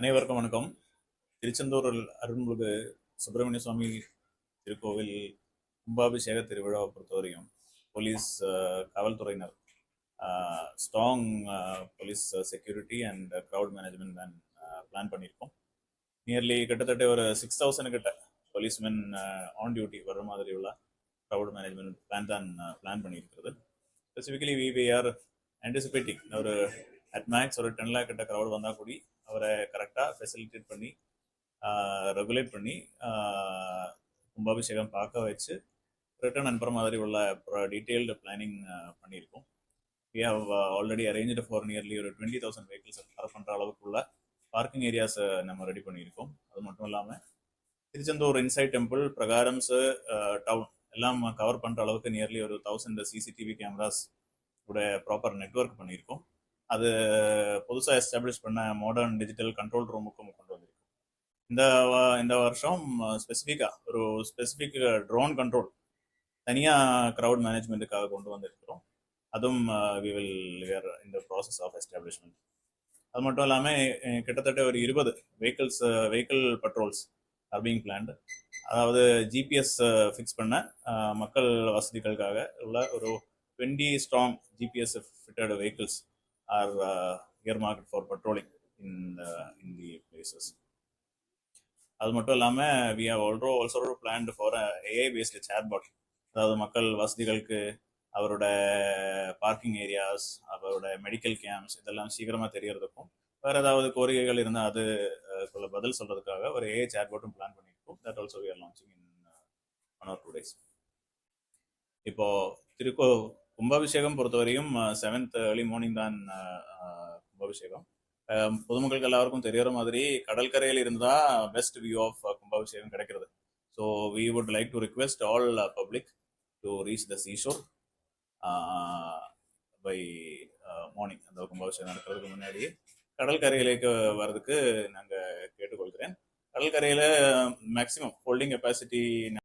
அனைவருக்கும் வணக்கம். திருச்செந்தூர் அருள்மிகு சுப்பிரமணிய சுவாமி திருக்கோவில் கும்பாபிஷேக திருவிழாவை பொறுத்தவரையும் போலீஸ் காவல்துறையினர் strong police security and crowd management தான் பிளான் பண்ணியிருக்கோம். நியர்லி கிட்டத்தட்ட ஒரு சிக்ஸ் தௌசண்ட் கிட்ட போலீஸ்மென் ஆன் டியூட்டி வர்ற மாதிரி உள்ள க்ரௌட் மேனேஜ்மெண்ட் பிளான் தான் பிளான் பண்ணியிருக்கிறது. Specifically we we are anticipating ஒரு அட் மேக்ஸ் ஒரு டென் லேக் கிட்ட க்ரௌட் வந்தால் கூடி அவரை கரெக்டாக ஃபெசிலிட்டேட் பண்ணி ரெகுலேட் பண்ணி கும்பாபிஷேகம் பார்க்க வச்சு ரிட்டர்ன் அனுப்புகிற மாதிரி உள்ள டீட்டெயில்டு பிளானிங் பண்ணியிருக்கோம். We have already arrange for nearly ஒரு டுவெண்ட்டி தௌசண்ட் வெஹிக்கிள்ஸ் கவர் பண்ணுற அளவுக்குள்ள பார்க்கிங் ஏரியாஸ் நம்ம ரெடி பண்ணியிருக்கோம். அது மட்டும் இல்லாமல் திருச்செந்தூர் இன்சைட் டெம்பிள் பிரகாரம்ஸு டவுன் எல்லாம் கவர் பண்ணுற அளவுக்கு நியர்லி ஒரு தௌசண்ட் சிசிடிவி கேமராஸ் கூட ப்ராப்பர் நெட்வொர்க் பண்ணியிருக்கோம். அது புதுசாக எஸ்டாப்ளிஷ் பண்ண மாடர்ன் டிஜிட்டல் கண்ட்ரோல் ரூமுக்கும் கொண்டு வந்திருக்கு. இந்த இந்த வருஷம் ஸ்பெசிஃபிக்காக ஒரு ஸ்பெசிஃபிக் ட்ரோன் கண்ட்ரோல் தனியாக க்ரௌட் மேனேஜ்மெண்ட்டுக்காக கொண்டு வந்திருக்கிறோம். அதுவும் வி வில் வேர் இந்த ப்ராசஸ் ஆஃப் எஸ்டாப்ளிஷ்மெண்ட் அது மட்டும் இல்லாமல் கிட்டத்தட்ட ஒரு இருபது vehicles vehicle patrols are being planned அதாவது ஜிபிஎஸ் ஃபிக்ஸ் பண்ண மக்கள் வசதிகளுக்காக உள்ள ஒரு twenty strong GPS fitted vehicles are earmarked for in in in the places. அது மட்டும் இல்லாமல் we have ஆல்ரோ also planned for AI based chatbot அதாவது மக்கள் வசதிகளுக்கு அவரோட பார்க்கிங் ஏரியாஸ் அவரோட மெடிக்கல் கேம்ப்ஸ் இதெல்லாம் சீக்கிரமாக தெரியறதுக்கும் வேறு ஏதாவது கோரிக்கைகள் இருந்தால் அது uh, அஹ், பதில் சொல்கிறதுக்காக ஒரு ஏஐ சேட்பாட்டும் பிளான் பண்ணியிருக்கோம். That also we are launching in one or two days இப்போ திருக்கோ கும்பாபிஷேகம் பொறுத்தவரையும் செவன்த் ஏர்லி மார்னிங் தான் கும்பாபிஷேகம். பொதுமக்களுக்கு எல்லாருக்கும் தெரியற மாதிரி கடற்கரையில் இருந்தால் பெஸ்ட் வியூ ஆஃப் கும்பாபிஷேகம் கிடைக்கிறது. So we would like to request all public to reach the seashore by morning அந்த கும்பாபிஷேகம் நடக்கிறதுக்கு முன்னாடி கடற்கரையிலேக்கு வர்றதுக்கு நாங்கள் கேட்டுக்கொள்கிறேன். கடற்கரையில் மேக்ஸிமம் ஹோல்டிங் கெப்பாசிட்டி